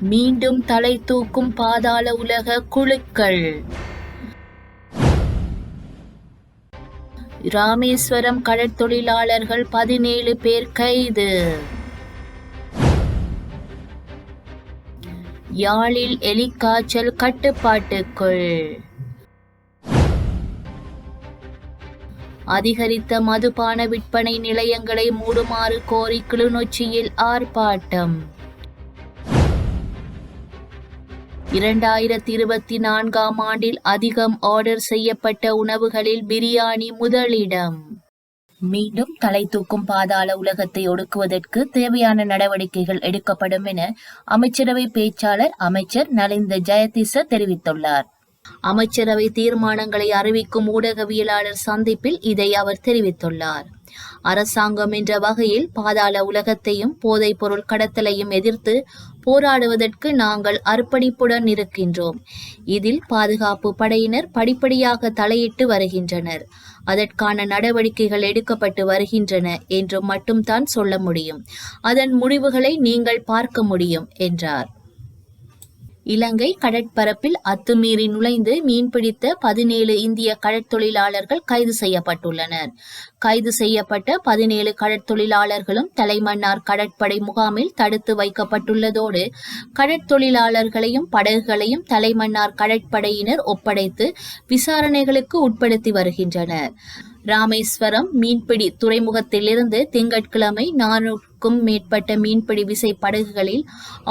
மீண்டும் தலை தூக்கும் பாதாள உலக குழுக்கள். ராமேஸ்வரம் கடற்தொழிலாளர்கள் பதினேழு பேர் கைது. யாழில் எலிக்காய்ச்சல் கட்டுப்பாட்டுக்குள். அதிகரித்த மதுபான விற்பனை நிலையங்களை மூடுமாறு கோரி கிளிநொச்சியில் ஆர்ப்பாட்டம். இரண்டாயிரத்தி இருபத்தி நான்காம் ஆண்டில் அதிகம் ஆர்டர் செய்யப்பட்ட உணவுகளில் பிரியாணி முதலிடம். மீண்டும் தலை தூக்கும் பாதாள உலகத்தை ஒடுக்குவதற்கு தேவையான நடவடிக்கைகள் எடுக்கப்படும் என அமைச்சரவை பேச்சாளர் அமைச்சர் நலிந்த ஜெயதிச தெரிவித்துள்ளார். அமைச்சரவை தீர்மானங்களை அறிவிக்கும் ஊடகவியலாளர் சந்திப்பில் இதை அவர் தெரிவித்துள்ளார். அரசாங்கம் என்ற வகையில் பாதாள உலகத்தையும் போதைப் பொருள் கடத்தலையும் எதிர்த்து போராடுவதற்கு நாங்கள் அர்ப்பணிப்புடன் இருக்கின்றோம். இதில் பாதுகாப்பு படையினர் படிப்படியாக தலையிட்டு வருகின்றனர். அதற்கான நடவடிக்கைகள் எடுக்கப்பட்டு வருகின்றன என்று மட்டும்தான் சொல்ல முடியும். அதன் முடிவுகளை நீங்கள் பார்க்க முடியும் என்றார். இலங்கை கடற்பரப்பில் அத்துமீறி நுழைந்து மீன்பிடித்த பதினேழு இந்திய கடற்தொழிலாளர்கள் கைது செய்யப்பட்டுள்ளனர். கைது செய்யப்பட்ட பதினேழு கடற்தொழிலாளர்களும் தலைமன்னார் கடற்படை முகாமில் தடுத்து வைக்கப்பட்டுள்ளதோடு கடற்தொழிலாளர்களையும் படகுகளையும் தலைமன்னார் கடற்படையினர் ஒப்படைத்து விசாரணைகளுக்கு உட்படுத்தி வருகின்றனர். ராமேஸ்வரம் மீன்பிடி துறைமுகத்திலிருந்து திங்கட்கிழமை நானூறுக்கும் மேற்பட்ட மீன்பிடி விசை படகுகளில்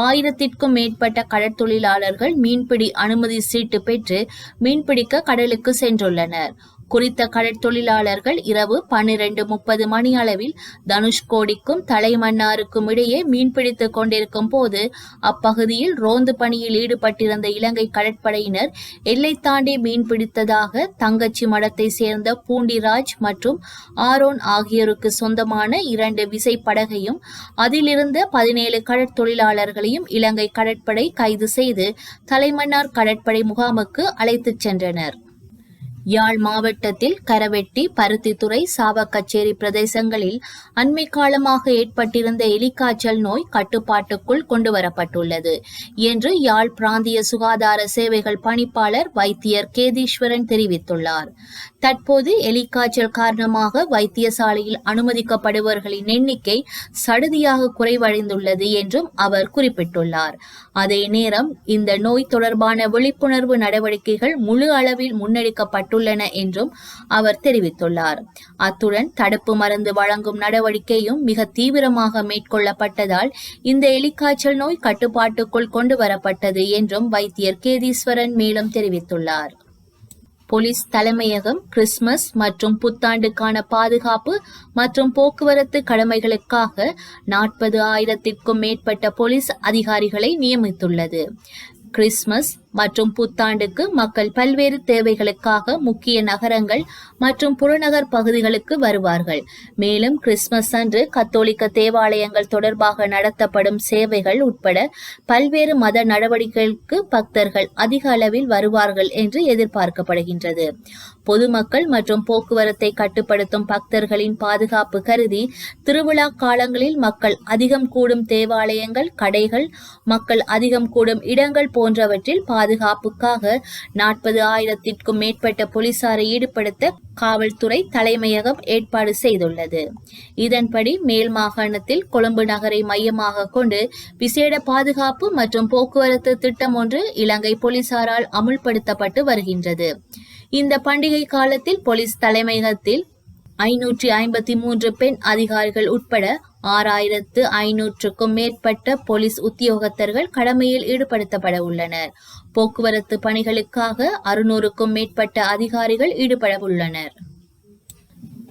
ஆயிரத்திற்கும் மேற்பட்ட கடற்தொழிலாளர்கள் மீன்பிடி அனுமதி சீட்டு பெற்று மீன்பிடிக்க கடலுக்கு சென்றுள்ளனர். குறித்த கடற்தொழிலாளர்கள் இரவு பன்னிரண்டு முப்பது மணி அளவில் தனுஷ்கோடிக்கும் தலைமன்னாருக்கும் இடையே மீன்பிடித்துக் கொண்டிருக்கும் போது அப்பகுதியில் ரோந்து பணியில் ஈடுபட்டிருந்த இலங்கை கடற்படையினர் எல்லை தாண்டி மீன்பிடித்ததாக தங்கச்சி மடத்தை சேர்ந்த பூண்டிராஜ் மற்றும் ஆரோன் ஆகியோருக்கு சொந்தமான இரண்டு விசை படகையும் அதிலிருந்த பதினேழு கடற்தொழிலாளர்களையும் இலங்கை கடற்படை கைது செய்து தலைமன்னார் கடற்படை முகாமுக்கு அழைத்துச் சென்றனர். யாழ் மாவட்டத்தில் கரவெட்டி பருத்தித்துறை சாவக்கச்சேரி பிரதேசங்களில் அண்மை காலமாக ஏற்பட்டிருந்த எலிக்காய்ச்சல் நோய் கட்டுப்பாட்டுக்குள் கொண்டுவரப்பட்டுள்ளது என்று யாழ் பிராந்திய சுகாதார சேவைகள் பணிப்பாளர் வைத்தியர் கேதீஸ்வரன் தெரிவித்துள்ளார். தற்போது எலிக்காய்ச்சல் காரணமாக வைத்தியசாலையில் அனுமதிக்கப்படுபவர்களின் எண்ணிக்கை சடுதியாக குறைவடைந்துள்ளது என்றும் அவர் குறிப்பிட்டுள்ளார். அதே நேரம் இந்த நோய் தொடர்பான விழிப்புணர்வு நடவடிக்கைகள் முழு அளவில் முன்னெடுக்கப்பட்டுள்ளன என்றும் அவர் தெரிவித்துள்ளார். அத்துடன் தடுப்பு மருந்து வழங்கும் நடவடிக்கையும் மிக தீவிரமாக மேற்கொள்ளப்பட்டதால் இந்த எலிக்காய்ச்சல் நோய் கட்டுப்பாட்டுக்குள் கொண்டு வரப்பட்டது என்றும் வைத்தியர் கேதீஸ்வரன் மேலும் தெரிவித்துள்ளார். போலீஸ் தலைமையகம் கிறிஸ்துமஸ் மற்றும் புத்தாண்டுக்கான பாதுகாப்பு மற்றும் போக்குவரத்து கடமைகளுக்காக நாற்பது ஆயிரத்திற்கும் மேற்பட்ட போலீஸ் அதிகாரிகளை நியமித்துள்ளது. கிறிஸ்துமஸ் மற்றும் புத்தாண்டுக்கு மக்கள் பல்வேறு தேவைகளுக்காக முக்கிய நகரங்கள் மற்றும் புறநகர் பகுதிகளுக்கு வருவார்கள். மேலும் கிறிஸ்துமஸ் அன்று கத்தோலிக்க தேவாலயங்கள் தொடர்பாக நடத்தப்படும் சேவைகள் உட்பட பல்வேறு மத நடவடிக்கைகளுக்கு பக்தர்கள் அதிக அளவில் வருவார்கள் என்று எதிர்பார்க்கப்படுகின்றது. பொதுமக்கள் மற்றும் போக்குவரத்தை கட்டுப்படுத்தும் பக்தர்களின் பாதுகாப்பு கருதி திருவிழா காலங்களில் மக்கள் அதிகம் கூடும் தேவாலயங்கள் கடைகள் மக்கள் அதிகம் கூடும் இடங்கள் போன்றவற்றில் பாதுகாப்புக்காக நாற்பது ஆயிரத்திற்கும் மேற்பட்ட போலீசாரை ஈடுபடுத்த காவல்துறை தலைமையகம் ஏற்பாடு செய்துள்ளது. இதன்படி மேல் மாகாணத்தில் கொழும்பு நகரை மையமாக கொண்டு விசேட பாதுகாப்பு மற்றும் போக்குவரத்து திட்டம் ஒன்று இலங்கை போலீசாரால் அமுல்படுத்தப்பட்டு வருகின்றது. இந்த பண்டிகை காலத்தில் போலீஸ் தலைமையகத்தில் ஐநூற்றி ஐம்பத்தி மூன்று பெண் அதிகாரிகள் உட்பட ஆறாயிரத்து ஐநூற்றுக்கும் மேற்பட்ட போலீஸ் உத்தியோகத்தர்கள் கடமையில் ஈடுபடுத்தப்பட உள்ளனர். போக்குவரத்து பணிகளுக்காக அறுநூறுக்கும் மேற்பட்ட அதிகாரிகள் ஈடுபட உள்ளனர்.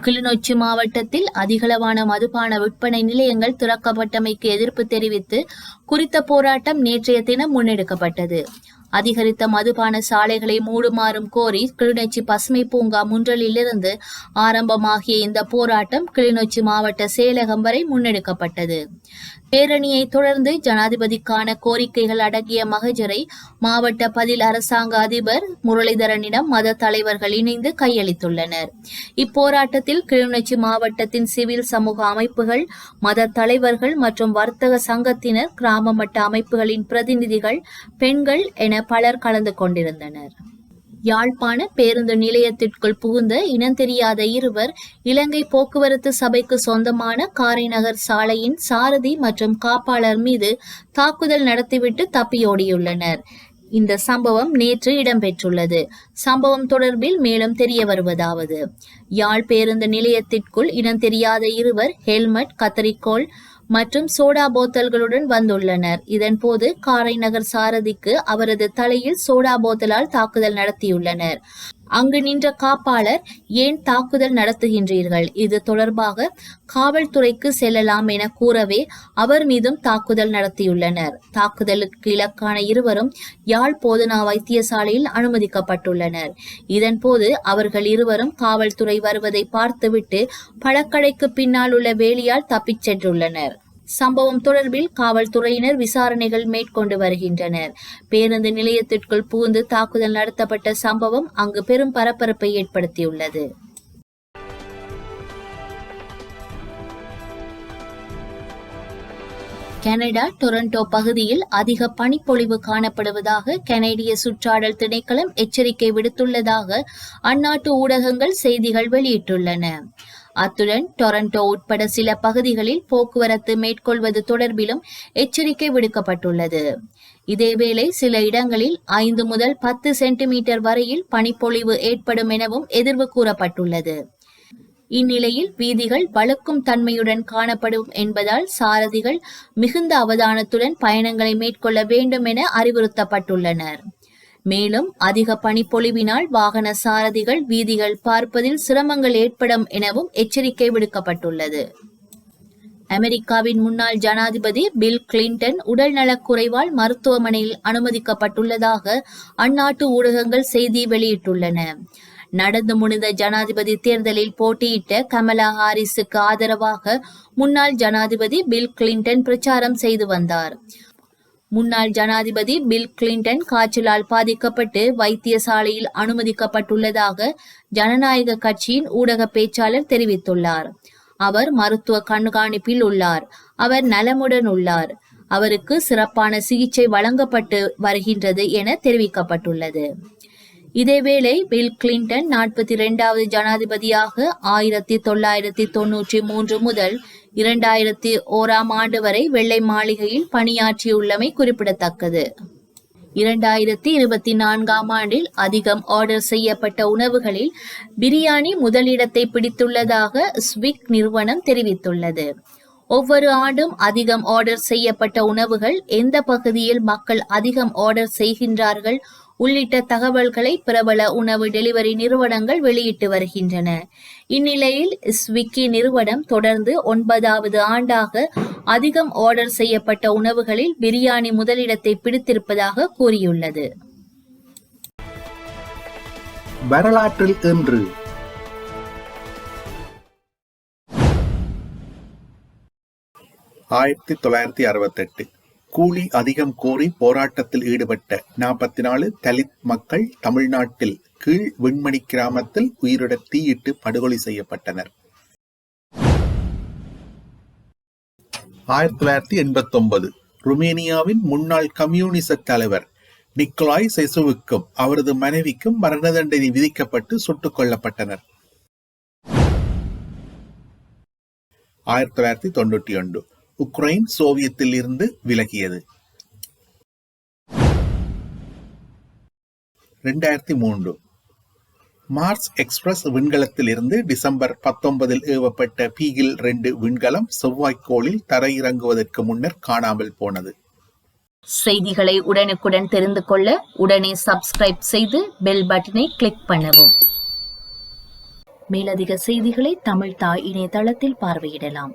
கிளிநொச்சி மாவட்டத்தில் அதிகளவான மதுபான விற்பனை நிலையங்கள் திறக்கப்பட்டமைக்கு எதிர்ப்பு தெரிவித்து குறித்த போராட்டம் நேற்றைய தினம் முன்னெடுக்கப்பட்டது. அதிகரித்த மதுபான சாலைகளை மூடுமாறும் கோரி கிளிநொச்சி பசுமை பூங்கா முன்றலிலிருந்து ஆரம்பமாகிய இந்த போராட்டம் கிளிநொச்சி மாவட்ட செயலகம் வரை முன்னெடுக்கப்பட்டது. பேரணியை தொடர்ந்து ஜனாதிபதிக்கான கோரிக்கைகள் அடங்கிய மகஜரை மாவட்ட பதில் அரசாங்க அதிபர் முரளிதரனிடம் மத தலைவர்கள் இணைந்து கையளித்துள்ளனர். இப்போராட்டத்தில் கிளிநொச்சி மாவட்டத்தின் சிவில் சமூக அமைப்புகள் மத தலைவர்கள் மற்றும் வர்த்தக சங்கத்தினர் கிராம கிராம மட்ட அமைப்புகளின் பிரதிநிதிகள் பெண்கள் என பலர் கலந்து கொண்டிருந்தனர். யாழ்ப்பாண பேருந்து நிலையத்திற்குள் புகுந்த இனந்தெரியாத இருவர் இலங்கை போக்குவரத்து சபைக்கு சொந்தமான காரைநகர் சாலையின் சாரதி மற்றும் காப்பாளர் மீது தாக்குதல் நடத்திவிட்டு தப்பியோடியுள்ளனர். இந்த சம்பவம் நேற்று இடம்பெற்றுள்ளது. சம்பவம் தொடர்பில் மேலும் தெரிய வருவதாவது. யாழ் பேருந்து நிலையத்திற்குள் இனம் தெரியாத இருவர் ஹெல்மெட் கத்தரிக்கோல் மற்றும் சோடா போத்தல்களுடன் வந்துள்ளனர். இதன்போது போது காரைநகர் சாரதிக்கு அவரது தலையில் சோடா போத்தலால் தாக்குதல் நடத்தியுள்ளனர். அங்கு நின்ற காப்பாளர் ஏன் தாக்குதல் நடத்துகின்றீர்கள்? இது தொடர்பாக காவல்துறைக்கு செல்லலாம் என கூறவே அவர் மீதும் தாக்குதல் நடத்தியுள்ளனர். தாக்குதலுக்கு இலக்கான இருவரும் யாழ் போதனா வைத்தியசாலையில் அனுமதிக்கப்பட்டுள்ளனர். இதன்போது அவர்கள் இருவரும் காவல்துறை வருவதை பார்த்துவிட்டு பழக்கடைக்கு பின்னால் உள்ள வேலியால் தப்பிச் சென்றுள்ளனர். சம்பவம் தொடர்பில் காவல்துறையினர் விசாரணைகள் மேற்கொண்டு வருகின்றனர். பேருந்து நிலையத்திற்குள் புகுந்து தாக்குதல் நடத்தப்பட்ட சம்பவம் அங்கு பெரும் பரபரப்பை ஏற்படுத்தியுள்ளது. கனடா டொரண்டோ பகுதியில் அதிக பனிப்பொழிவு காணப்படுவதாக கனேடிய சுற்றாடல் திணைக்களம் எச்சரிக்கை விடுத்துள்ளதாக அந்நாட்டு ஊடகங்கள் செய்திகள் வெளியிட்டுள்ளன. அத்துடன் டொரண்டோ உட்பட சில பகுதிகளில் போக்குவரத்து மேற்கொள்வது தொடர்பிலும் எச்சரிக்கை விடுக்கப்பட்டுள்ளது. இதேவேளை சில இடங்களில் ஐந்து முதல் பத்து சென்டிமீட்டர் வரையில் பனிப்பொழிவு ஏற்படும் எனவும் எதிர்வு கூறப்பட்டுள்ளது. இந்நிலையில் வீதிகள் வழுக்கும் தன்மையுடன் காணப்படும் என்பதால் சாரதிகள் மிகுந்த அவதானத்துடன் பயணங்களை மேற்கொள்ள வேண்டும் என அறிவுறுத்தப்பட்டுள்ளனர். மேலும் அதிக பனிப்பொழிவினால் வாகன சாரதிகள் வீதிகள் பார்ப்பதில் சிரமங்கள் ஏற்படும் எனவும் எச்சரிக்கை விடுக்கப்பட்டுள்ளது. அமெரிக்காவின் முன்னாள் ஜனாதிபதி பில் கிளின்டன் உடல்நலக் குறைவால் மருத்துவமனையில் அனுமதிக்கப்பட்டுள்ளதாக அந்நாட்டு ஊடகங்கள் செய்தி வெளியிட்டுள்ளன. நடந்து முடிந்த ஜனாதிபதி தேர்தலில் போட்டியிட்ட கமலா ஹாரிஸுக்கு ஆதரவாக முன்னாள் ஜனாதிபதி பில் கிளின்டன் பிரச்சாரம் செய்து வந்தார். முன்னாள் ஜனாதிபதி பில் கிளின்டன் காய்ச்சலால் பாதிக்கப்பட்டு வைத்தியசாலையில் அனுமதிக்கப்பட்டுள்ளதாக ஜனநாயக கட்சியின் ஊடக பேச்சாளர் தெரிவித்துள்ளார். அவர் மருத்துவ கண்காணிப்பில் உள்ளார். அவர் நலமுடன் உள்ளார். அவருக்கு சிறப்பான சிகிச்சை வழங்கப்பட்டு வருகின்றது என தெரிவிக்கப்பட்டுள்ளது. இதேவேளை பில் கிளின்டன் நாற்பத்தி இரண்டாவது ஜனாதிபதியாக ஆயிரத்தி தொள்ளாயிரத்தி தொன்னூற்றி மூன்று முதல் இரண்டாயிரத்தி ஓராம் ஆண்டு வரை வெள்ளை மாளிகையில் பணியாற்றியுள்ளமை குறிப்பிடத்தக்கது. இரண்டாயிரத்தி இருபத்தி நான்காம் ஆண்டில் அதிகம் ஆர்டர் செய்யப்பட்ட உணவுகளில் பிரியாணி முதலிடத்தை பிடித்துள்ளதாக ஸ்விக் நிறுவனம் தெரிவித்துள்ளது. ஒவ்வொரு ஆண்டும் அதிகம் ஆர்டர் செய்யப்பட்ட உணவுகள் எந்த பகுதியில் மக்கள் அதிகம் ஆர்டர் செய்கின்றார்கள் உள்ளிட்ட தகவல்களை பிரபல உணவு டெலிவரி நிறுவனங்கள் வெளியிட்டு வருகின்றன. இந்நிலையில் ஸ்விக்கி நிறுவனம் தொடர்ந்து ஒன்பதாவது ஆண்டாக அதிகம் ஆர்டர் செய்யப்பட்ட உணவுகளில் பிரியாணி முதலிடத்தை பிடித்திருப்பதாக கூறியுள்ளது. வரலாற்றில் இன்று. ஆயிரத்தி தொள்ளாயிரத்தி அறுபத்தெட்டு. கூலி அதிகம் கோரி போராட்டத்தில் ஈடுபட்ட நாற்பத்தி நாலு தலித் மக்கள் தமிழ்நாட்டில் கீழ் விண்மணி கிராமத்தில் உயிருட தீயிட்டு படுகொலை செய்யப்பட்டனர். ஆயிரத்தி தொள்ளாயிரத்தி எண்பத்தி ஒன்பது ருமேனியாவின் முன்னாள் கம்யூனிச தலைவர் நிக்கலாய் செசுவுக்கும் அவரது மனைவிக்கும் மரண தண்டனை விதிக்கப்பட்டு சுட்டுக் கொல்லப்பட்டனர். ஆயிரத்தி தொள்ளாயிரத்தி தொண்ணூற்றி ஒன்று உக்ரைன் சோவியத்தில் இருந்து விலகியது. ரெண்டாயிரத்தி மூன்று. மார்ஸ் எக்ஸ்பிரஸ் விண்கலத்தில் இருந்து டிசம்பர் பத்தொன்பதில் ஏவப்பட்ட பீகில் ரெண்டு விண்கலம் செவ்வாய்க்கோளில் தரையிறங்குவதற்கு முன்னர் காணாமல் போனது. செய்திகளை உடனுக்குடன் தெரிந்து கொள்ள உடனே சப்ஸ்கிரைப் செய்து பெல் பட்டனை கிளிக் பண்ணவும். மேலதிக செய்திகளை தமிழ் தாய் இணையதளத்தில் பார்வையிடலாம்.